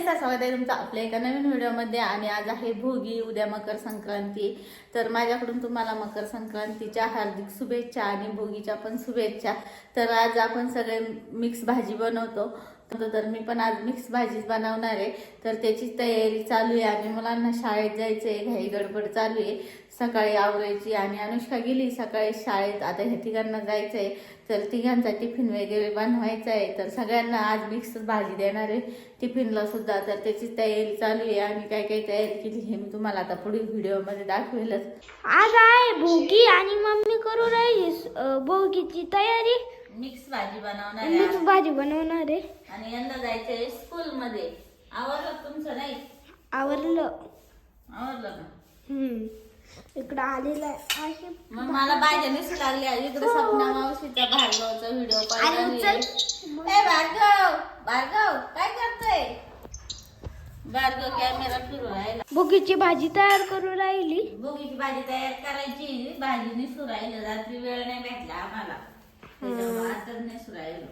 Friends स्वागत आहे तुमचं आपल्या एका नवीन व्हिडिओमध्ये. आणि आज आहे भोगी उद्या मकर संक्रांती. तर माझ्याकडून तुम्हाला मकर संक्रांतीच्या हार्दिक शुभेच्छा आणि भोगीच्या पण शुभेच्छा. तर आज आपण सगळे मिक्स भाजी बनवतो. तर मी पण आज मिक्स भाजीच बनवणार आहे. तर त्याची तयारी चालू आहे. आणि मुलांना शाळेत जायचं आहे घाई गडबड चालू आहे. सकाळी आवरायची आणि अनुष्का गेली. सकाळी शाळेत आता ह्या तिघांना जायचं आहे तर तिघांचा टिफिन वगैरे बनवायचा आहे तर सगळ्यांना आज मिक्स भाजी देणार आहे. टिफिनला सुद्धा तर त्याची तयारी चालू आहे. आणि काय काय तयारी केली हे मी तुम्हाला आता पुढील व्हिडिओमध्ये दाखवेलच. आज आहे भोगी आणि मम्मी करू राहिली. भोगीची तयारी. मिक्स भाजी बनवणार मीच भाजी बनवणार आहे. आणि यंदा जायचंय स्कूल मध्ये आवडलं तुमचं नाही? आवरलं. आवडलं का? हम्म. इकडं आलेलं आहे. मग मला भाज्या दिसू लागल्या. इकडे सपना मावशीचा भार्गवचा व्हिडिओ आणि ए भार्गव! भार्गव काय करतोय? भार्गव कॅमेरा फिरू राहिला. भोगीची भाजी तयार करू राहिली. भोगीची भाजी तयार करायची. भाजी निसू राहिलं. रात्री वेळ नाही भेटला आम्हाला. त्याच्यामुळे राहिलो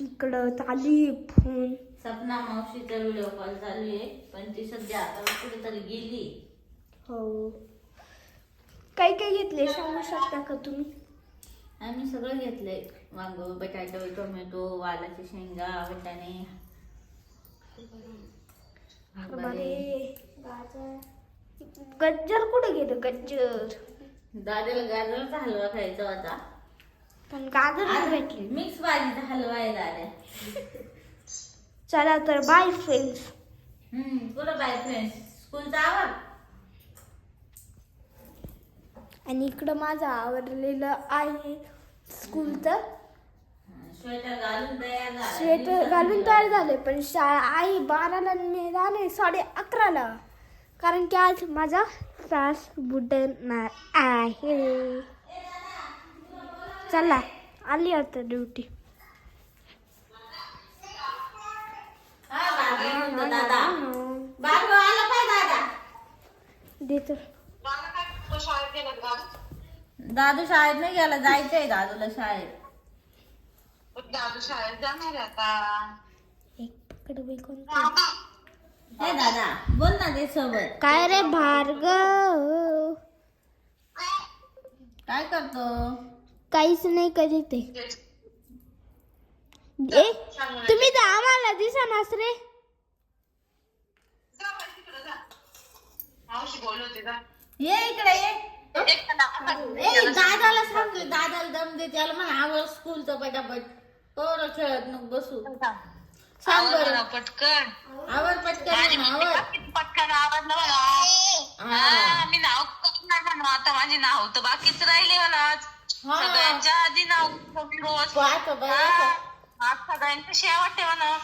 इकडं चाली फोन. सपना मावशीचा व्हिडिओ कॉल चालू आहे पण ती सध्या आता कुठेतरी गेली. हो. काय काय घेतले सांगू शकता का तुम्ही? आम्ही सगळं घेतलंय. वांग बटाटो टोमॅटो वालाची शेंगा वाटाणे. हरभरे. गज्जर कुठे गेलं गज्जर? दादाला गाजराचा हलवा खायचा होता. पण गाजर भेटली. मिक्स भाजीचा हलवा आहे दादा चला तर बाय फ्रेंड्स हम्म कुठं बाय फ्रेंड्स स्कूलचा आवाज? आणि इकडं माझं आवडलेलं आहे स्कूलचं स्वेटर घालून तयार झाला. स्वेटर घालून तयार झाले पण शाळा आहे बाराला आणि मी झाले साडे अकराला. कारण की आज माझा तास बुडणार आहे. चला आली आता ड्युटी. हा दादा बाबू आला काय दादा देतो दादू शाळेत नाही गेला जायचंय दादूला शाळेत. दादू शाळेत जाणार आहे आता एक पकड बाई कोणती हे दादा बोल ना ते सोबत. काय रे भार्गव? काय करतो? काहीच नाही करीत आहे. ए तुम्ही तर आम्हाला दिसा रे. होती जा. ये इकडे ये. ए दादाला सांग दादाला दम दे त्याला. म्हणा आवड स्कूलचं पटापट. पोरं खेळत नको बसू. सांग बरं. पटकन. आवड पटकन पटकन आवाज ना हा, मी नाव आता माझे नाव तर बाकीच राहिले मला. सगळ्यांच्या आधी नाव रोज पाहतो बरं हा, आज सगळ्यांची शेवा ठेवा ना.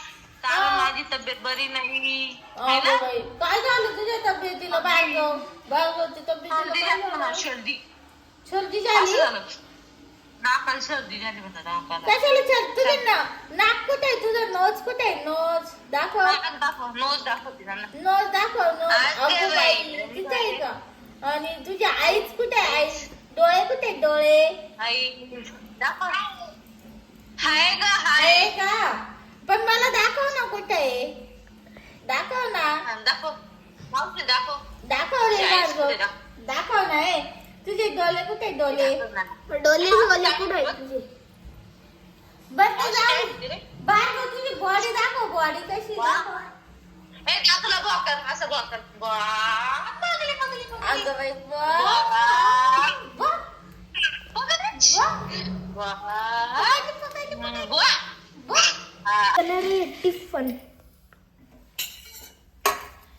कारण माझी तब्येत बरी नाही. है अगं ना? बाई, काय झालं तुझ्या तब्येतीला बाळगव बाळगवची तब्येतीला सर्दी काय झाली सर्दी. असं झाली? नाकाला सर्दी झाली म्हणा नाकाला. कशाला सर्दी तुझं ना नाक कुठे आहे? तुझं नोज कुठे आहे? नोज. दाखव. नाक दाखव. नोज दाखवते त्यांना. नोज दाखव नोज. आज काय अगो बाई बाई, तिथे आहे का? आणि तुझ्या आईच कुठे आहे? आई डोळे कुठे आहेत डोळे दाखव हाय ग हाय आहे का पण मला दाखव ना कुठे आहे दाखव ना हा, दाखव मावशी दाखव दाखव रे कुठे दाखव? दाखव ना हे तुझे डोळे कुठे आहेत डोळे दाखव ना. डोले डोले कुठे आहे तुझे बस तू मावशी जा काय म्हणते रे? भार्गव तुझी बॉडी दाखव बॉडी कशी. दाखव ए, टाकलं बॉकर असं बॉकर बॉ. बघली, बघली, बघली. अगं बाई वा. बॉ बॉ बघली. वा. हम्म, बुवा. बॉ हा. रे टिफन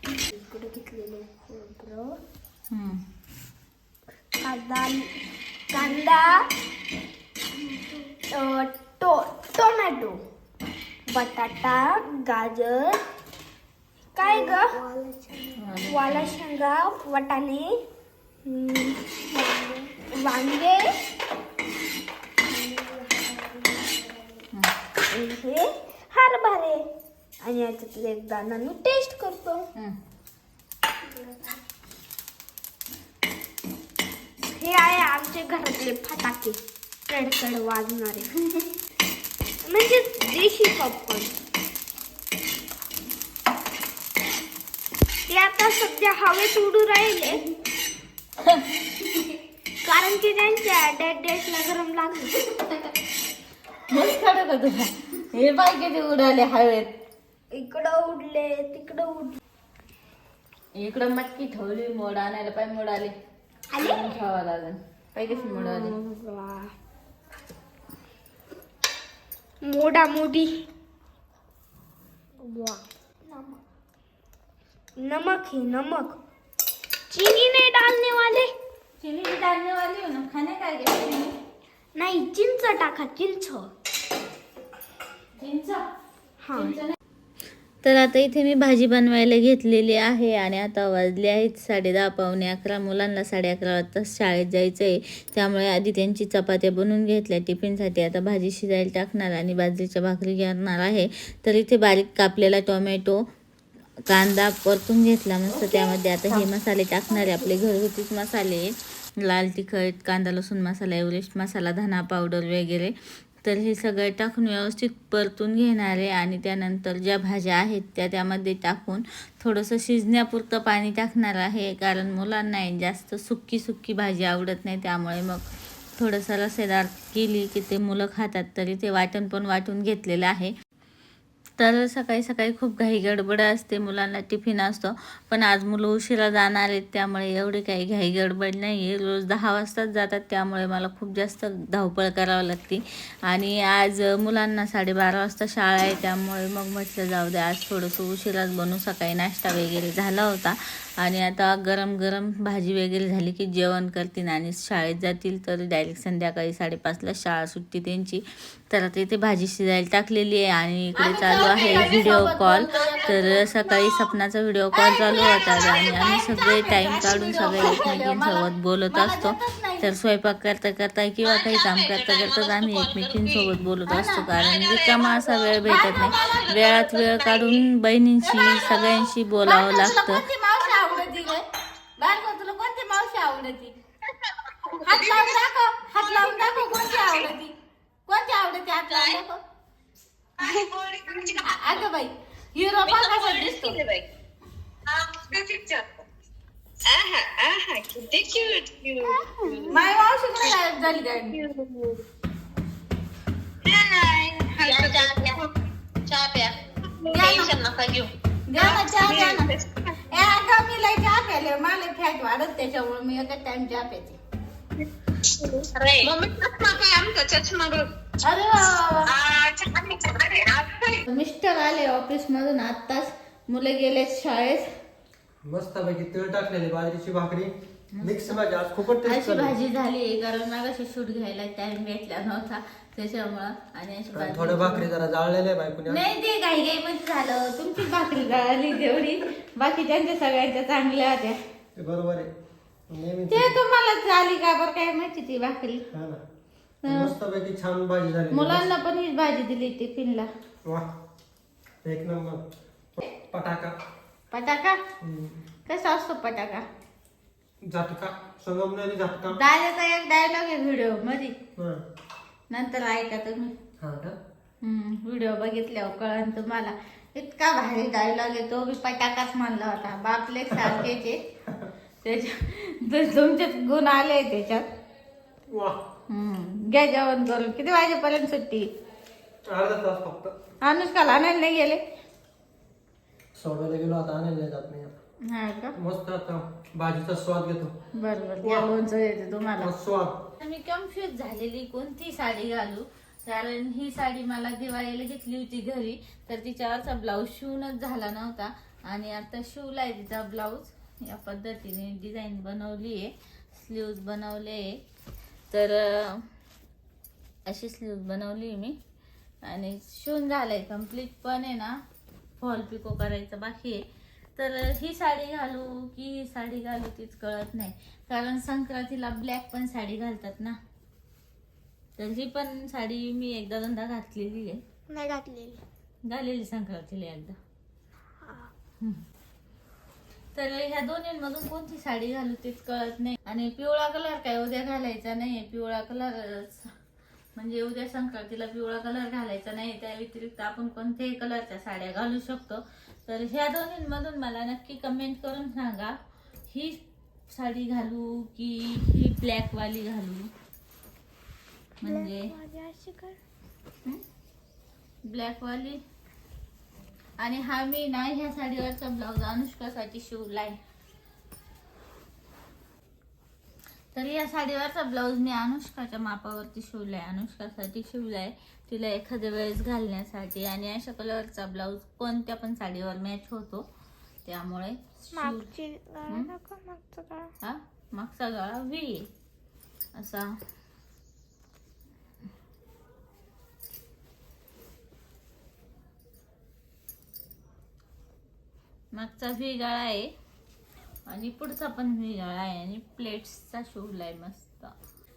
इकडे घेतलेलं खोबरं कांदा कांदा अ, टो टोमॅटो बटाटा गाजर काय ग वाला शेंगा वाटाणे वांगे हे हरभरे. आणि याच्यातले एक दाणा मी टेस्ट करतो हे आहे आमचे घरातले फटाके. कडकड वाजणारे. म्हणजे देशी पॉपकॉर्न आता सध्या हवेत उडू राहिले. कारण की त्यांच्या डेट डेटला गरम लागलं. मस्त खरं का तुला? हे बाय किती उडाले हवेत. इकडं उडले तिकडं उडले इकडं मटकी ठेवली मोड आणायला पाय मोड आले. ठेवावं लागेल. पाय कशी मोड आली. मोडा मोडी वा. नमक है नमक. चीनी नहीं डालने वाले. चिनी भी डालने वाली हो ना खाने काय घे चिनी नाही चिंच टाका चिंच. चिंच? हा. तर आता इथे मी भाजी बनवायला घेतलेली आहे आणि आता वाजले आहेत साडे दहा पावणे अकरा. मुलांना साडे अकरा वाजता शाळेत जायचं आहे त्यामुळे आधी त्यांची चपात्या बनवून घेतल्या. टिफिनसाठी आता भाजी शिजायला टाकणार आणि बाजरीच्या भाकरी घेणार आहे. तर इथे बारीक कापलेला टोमॅटो कांदा परतून घेतला मस्त त्यामध्ये. आता हे मसाले टाकणारे आपले घरगुतीच मसाले लाल तिखट कांदा लसूण मसाला एव्हरेस्ट मसाला धना पावडर वगैरे. तर हे सगळं टाकून व्यवस्थित परतून घेणार आहे आणि त्यानंतर ज्या भाज्या आहेत त्या त्यामध्ये टाकून थोडंसं शिजण्यापुरतं पाणी टाकणार आहे. कारण मुलांना जास्त सुक्की सुक्की भाजी आवडत नाही. त्यामुळे मग थोडंसं रसेदार केली की ते मुलं खातात तरी ते वाटण पण वाटून घेतलेलं आहे. तर सकाळी सकाळी खूप घाई गडबड असते मुलांना टिफिन असतो. पण आज मुलं उशिरा जाणार आहेत त्यामुळे एवढी काही घाई गडबड नाही आहे रोज दहा वाजताच जातात त्यामुळे मला खूप जास्त धावपळ करावं लागते. आणि आज मुलांना साडेबारा वाजता शाळा आहे त्यामुळे मग म्हटलं जाऊ दे आज थोडंसं उशिराच बनू. सकाळी नाश्ता वगैरे झाला होता. आणि आता गरम गरम भाजी वगैरे झाली की जेवण करतील आणि शाळेत जातील. तर डायरेक्ट संध्याकाळी साडेपाचला शाळा सुटते त्यांची. तर आता इथे भाजी शिजायला टाकलेली आहे आणि इकडे चालू आहे व्हिडिओ कॉल तर सकाळी सपनाचा व्हिडिओ कॉल चालू होता आणि आम्ही सगळे टाइम काढून सगळे एकमेकींसोबत बोलत असतो. तर स्वयंपाक करता करता किंवा काही काम करता करताच आम्ही एकमेकींसोबत बोलत असतो. कारण रिकामा असा वेळ भेटत नाही. वेळात वेळ काढून बहिणींशी सगळ्यांशी बोलावं लागतं. हात लावून दाखव. हात लावून दाखव कोणती आवडती? कोणती आवडती? हात लावून दाखव. अगं बाई हिरो कसा दिसतो. माय मावशी कुठे गायब झाली मला फॅट वाढत त्याच्यामुळे मी एकच टाइम चहा प्यायचे. मम्मी चष्मा काय आमचा चष्मा बघ. अरे मिस्टर आले ऑफिस मधून आत्ताच. मुलं गेले शाळेत. मस्तपैकी तिळ टाकलेली बाजरीची भाकरी. मिक्स भाजी आज खूपच टेस्ट अशी भाजी झाली कारण मगाशी शूट घ्यायला टाइम भेटला नव्हता त्याच्यामुळं. आणि अशी भाजी थोडं भाकरी जरा बायकोने. नाही ते घाई मध्ये झालं. तुमचीच भाकरी जळाली तेवढी. बाकीच्यांच्या सगळ्यांच्या चांगल्या होत्या. ते बरोबर आहे. ते तुम्हाला झाली का बरं? काय माहिती ती भाकरी. हा मस्तपैकी छान भाजी झाली मुलांना पण हीच भाजी दिली टिफिनला वा. एक नंबर. पटाका. पटाका. कसा असतो पटाका? झटका. संगमनेरी झटका. दादाचा एक डायलॉग आहे व्हिडिओमध्ये. हा. नंतर ऐका तुम्ही. हा व्हिडिओ बघितल्यावर कळण तुम्हाला. इतका भारी डायलॉग आहे तो बी पटाकाच म्हणला होता. बापले सारखेचे त्याच्या तुमचेच गुण आले त्याच्यात. वा. हम्म. घ्या जेवण करून. किती वाजेपर्यंत सुट्टी? अर्धा तास फक्त. अनुष्काला आणायला नाही गेले? सोडवायला गेलो आता आणायला नाही जात नाही आता. हा का? मस्त आता भाजीचा स्वाद घेतो. बरं बरं त्या लोणचं येते तुम्हाला. मस्त स्वाद. मी कन्फ्युज झालेली कोणती साडी घालू? कारण ही साडी मला दिवाळीला घेतली होती घरी तर तिच्यावरचा ब्लाऊज शिवूनच झाला नव्हता. आणि आता शिवलाय तिचा ब्लाऊज या पद्धतीने डिझाईन बनवली आहे स्लीव्ज बनवले आहे तर अं, अशी स्लीव्ज बनवली मी. आणि शिवून झालंय कंप्लीट पण आहे ना फॉल पिको करायचं बाकी आहे. तर ही साडी घालू की ही साडी घालू तीच कळत नाही. कारण संक्रांतीला ब्लॅक पण साडी घालतात ना. तर ही पण साडी मी एकदा दोनदा घातलेली आहे. नाही घातलेली. घालेली संक्रांतीला एकदा. हा. तर ह्या दोन्हींमधून कोणती साडी घालू तेच कळत नाही. आणि पिवळा कलर काय उद्या घालायचा नाही पिवळा कलर म्हणजे उद्या संक्रांतीला पिवळा कलर घालायचा नाही. त्या व्यतिरिक्त आपण कोणत्याही कलरच्या साड्या घालू शकतो. तर ह्या दोन्हींमधून मला नक्की कमेंट करून सांगा ही साडी घालू की ही ब्लॅकवाली घालू? म्हणजे ब्लॅकवाली आणि हा मी ना ह्या साडीवरचा ब्लाऊज अनुष्कासाठी शिवलाय. तर या साडीवरचा ब्लाऊज मी अनुष्काच्या मापावरती शिवलाय. अनुष्कासाठी शिवलाय तिला एखाद्या वेळेस घालण्यासाठी आणि अशा कलरचा ब्लाऊज कोणत्या पण साडीवर मॅच होतो त्यामुळे गळा. हा? मागचा गळा व्ही असा. मागचा व्ही गाळा आहे. आणि पुढचा पण व्ही गाळा आहे. आणि प्लेट्सचा शिवलाय मस्त.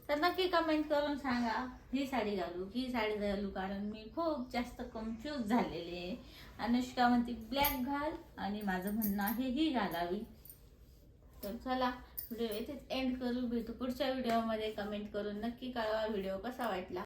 तर नक्की कमेंट करून सांगा ही साडी घालू की ही साडी घालू कारण मी खूप जास्त कन्फ्यूज झालेले आहे. अनुष्का म्हणते ब्लॅक घाल. आणि माझं म्हणणं आहे ही घालावी. तर चला व्हिडिओ इथेच एंड करू. भेटू पुढच्या व्हिडिओमध्ये कमेंट करून नक्की कळवा व्हिडिओ कसा वाटला.